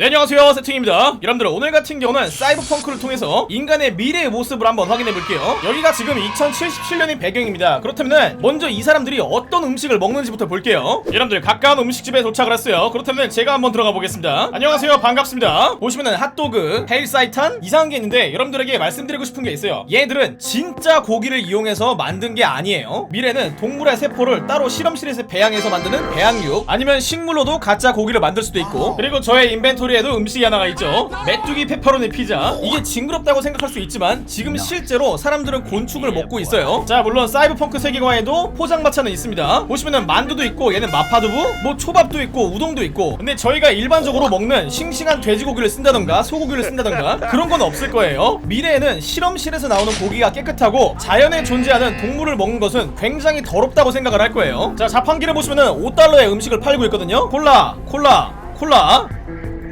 네 안녕하세요. 세팅입니다. 여러분들 오늘 같은 경우는 사이버펑크를 통해서 인간의 미래의 모습을 한번 확인해 볼게요. 여기가 지금 2077년인 배경입니다. 그렇다면 먼저 이 사람들이 어떤 음식을 먹는지부터 볼게요. 여러분들 가까운 음식집에 도착을 했어요. 그렇다면 제가 한번 들어가 보겠습니다. 안녕하세요. 반갑습니다. 보시면은 핫도그 헬사이탄? 이상한 게 있는데 여러분들에게 말씀드리고 싶은 게 있어요. 얘들은 진짜 고기를 이용해서 만든 게 아니에요. 미래는 동물의 세포를 따로 실험실에서 배양해서 만드는 배양육. 아니면 식물로도 가짜 고기를 만들 수도 있고. 그리고 저의 인벤토리 에도 음식이 하나가 있죠. 메뚜기 페퍼로니 피자. 이게 징그럽다고 생각할 수 있지만 지금 실제로 사람들은 곤충을 먹고 있어요. 자 물론 사이버펑크 세계관에도 포장마차는 있습니다. 보시면은 만두도 있고 얘는 마파두부 뭐 초밥도 있고 우동도 있고. 근데 저희가 일반적으로 먹는 싱싱한 돼지고기를 쓴다던가 소고기를 쓴다던가 그런 건 없을 거예요. 미래에는 실험실에서 나오는 고기가 깨끗하고 자연에 존재하는 동물을 먹는 것은 굉장히 더럽다고 생각을 할 거예요. 자 자판기를 보시면은 5달러의 음식을 팔고 있거든요. 콜라 콜라 콜라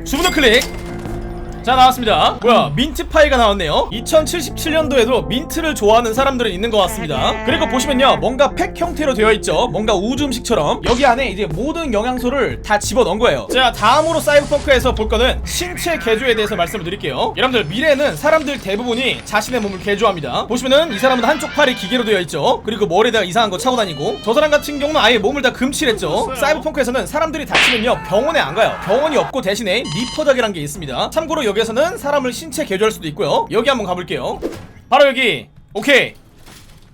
주문을 클릭 자 나왔습니다. 뭐야 민트파이가 나왔네요. 2077년도에도 민트를 좋아하는 사람들은 있는 것 같습니다. 그리고 보시면요 뭔가 팩 형태로 되어 있죠? 뭔가 우주 음식처럼. 여기 안에 이제 모든 영양소를 다 집어넣은 거예요. 자 다음으로 사이버펑크에서 볼 거는 신체 개조에 대해서 말씀을 드릴게요. 여러분들 미래에는 사람들 대부분이 자신의 몸을 개조합니다. 보시면은 이 사람은 한쪽 팔이 기계로 되어 있죠? 그리고 머리에다가 이상한 거 차고 다니고. 저 사람 같은 경우는 아예 몸을 다 금칠했죠? 사이버펑크에서는 사람들이 다치면요 병원에 안 가요. 병원이 없고 대신에 리퍼닥이라는 게 있습니다. 참고로 여기 에서는 사람을 신체 개조할 수도 있고요. 여기 한번 가볼게요. 바로 여기. 오케이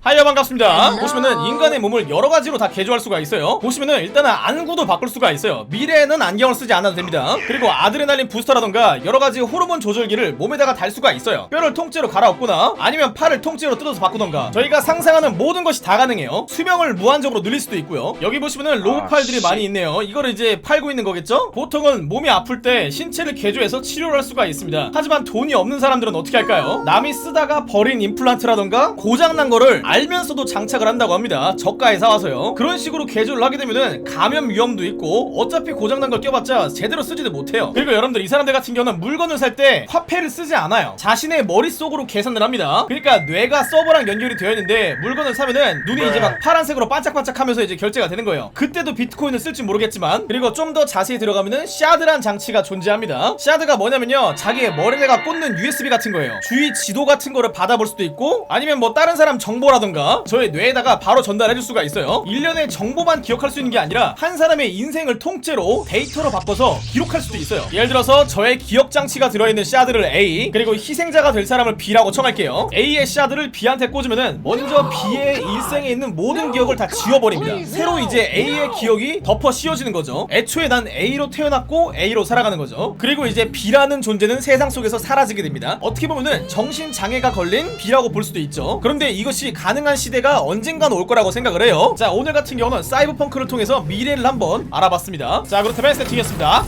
하이요 반갑습니다. 보시면은 인간의 몸을 여러 가지로 다 개조할 수가 있어요. 보시면은 일단은 안구도 바꿀 수가 있어요. 미래에는 안경을 쓰지 않아도 됩니다. 그리고 아드레날린 부스터라던가 여러 가지 호르몬 조절기를 몸에다가 달 수가 있어요. 뼈를 통째로 갈아엎거나 아니면 팔을 통째로 뜯어서 바꾸던가 저희가 상상하는 모든 것이 다 가능해요. 수명을 무한적으로 늘릴 수도 있고요. 여기 보시면은 로봇팔들이 많이 있네요. 이거를 이제 팔고 있는 거겠죠? 보통은 몸이 아플 때 신체를 개조해서 치료를 할 수가 있습니다. 하지만 돈이 없는 사람들은 어떻게 할까요? 남이 쓰다가 버린 임플란트라던가 고장난 거를 알면서도 장착을 한다고 합니다. 저가에 사와서요. 그런 식으로 개조를 하게 되면은 감염 위험도 있고 어차피 고장난 걸 껴봤자 제대로 쓰지도 못해요. 그리고 여러분들 이 사람들 같은 경우는 물건을 살 때 화폐를 쓰지 않아요. 자신의 머릿속으로 계산을 합니다. 그러니까 뇌가 서버랑 연결이 되어 있는데 물건을 사면은 눈이 이제 막 파란색으로 반짝반짝 하면서 이제 결제가 되는 거예요. 그때도 비트코인을 쓸지 모르겠지만 그리고 좀 더 자세히 들어가면은 샤드란 장치가 존재합니다. 샤드가 뭐냐면요. 자기의 머리에가 꽂는 USB 같은 거예요. 주위 지도 같은 거를 받아볼 수도 있고 아니면 뭐 다른 사람 정보라 던가 저의 뇌에다가 바로 전달해줄 수가 있어요. 일련의 정보만 기억할 수 있는 게 아니라 한 사람의 인생을 통째로 데이터로 바꿔서 기록할 수도 있어요. 예를 들어서 저의 기억 장치가 들어있는 샤드를 A 그리고 희생자가 될 사람을 B라고 청할게요. A의 샤드를 B한테 꽂으면은 먼저 B의 일생에 있는 모든 기억을 다 지워버립니다. 새로 이제 A의 기억이 덮어 씌워지는 거죠. 애초에 난 A로 태어났고 A로 살아가는 거죠. 그리고 이제 B라는 존재는 세상 속에서 사라지게 됩니다. 어떻게 보면은 정신장애가 걸린 B라고 볼 수도 있죠. 그런데 이것이 가능한 시대가 언젠간 올 거라고 생각을 해요. 자 오늘 같은 경우는 사이버펑크를 통해서 미래를 한번 알아봤습니다. 자 그렇다면 세팅했습니다